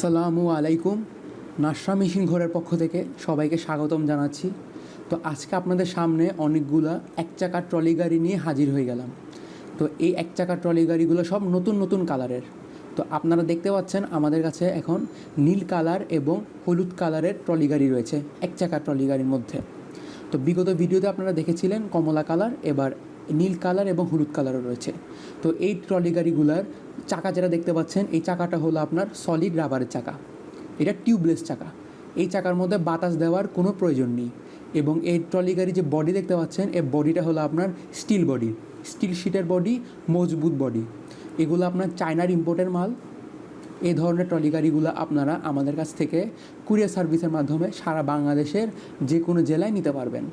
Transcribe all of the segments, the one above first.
আসসালামু আলাইকুম। নাসরা মেশিন ঘরের পক্ষ থেকে সবাইকে স্বাগতম জানাচ্ছি। তো আজকে আপনাদের সামনে অনেকগুলা এক চাকার ট্রলি গাড়ি নিয়ে হাজির হয়ে গেলাম। তো এই এক চাকার ট্রলি গাড়িগুলো সব নতুন নতুন কালারের। তো আপনারা দেখতে পাচ্ছেন আমাদের কাছে এখন নীল কালার এবং হলুদ কালারের ট্রলি গাড়ি রয়েছে এক চাকার ট্রলি গাড়ির মধ্যে। তো বিগত ভিডিওতে আপনারা দেখেছিলেন কমলা কালার, এবার নীল কালার এবং হলুদ কালারও রয়েছে। তো এই ট্রলি গাড়িগুলার চাকা যেটা দেখতে পাচ্ছেন, এই চাকাটা হলো আপনার সলিড রাবারের চাকা। এটা টিউবলেস চাকা। এই চাকার মধ্যে বাতাস দেওয়ার কোনো প্রয়োজন নেই এবং এই ট্রলি গাড়ির যে বডি দেখতে পাচ্ছেন, এই বডিটা হলো আপনার স্টিল বডি স্টিল শিটের বডি মজবুত বডি এগুলো আপনার চায়নার ইম্পোর্টের মাল। এই ধরনের ট্রলি গাড়িগুলো আপনারা আমাদের কাছ থেকে কুরিয়ার সার্ভিসের মাধ্যমে সারা বাংলাদেশের যে কোনো জেলায় নিতে পারবেন।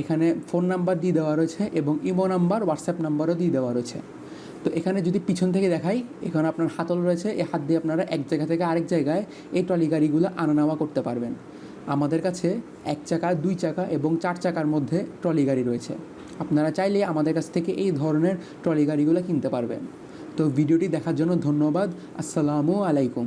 এখানে ফোন নাম্বার দিয়ে দেওয়া রয়েছে এবং ইমো নাম্বার, হোয়াটসঅ্যাপ নাম্বারও দিয়ে দেওয়া রয়েছে। তো এখানে যদি পিছন থেকে দেখাই, এখানে আপনার হাতল রয়েছে এই হাত দিয়ে আপনারা এক জায়গা থেকে আরেক জায়গায় এই ট্রলি গাড়িগুলো আনা নেওয়া করতে পারবেন। আমাদের কাছে এক চাকা দুই চাকা এবং চার চাকার মধ্যে ট্রলি গাড়ি রয়েছে। আপনারা চাইলে আমাদের কাছ থেকে এই ধরনের ট্রলি গাড়িগুলো কিনতে পারবেন। তো ভিডিওটি দেখার জন্য ধন্যবাদ। আসসালামু আলাইকুম।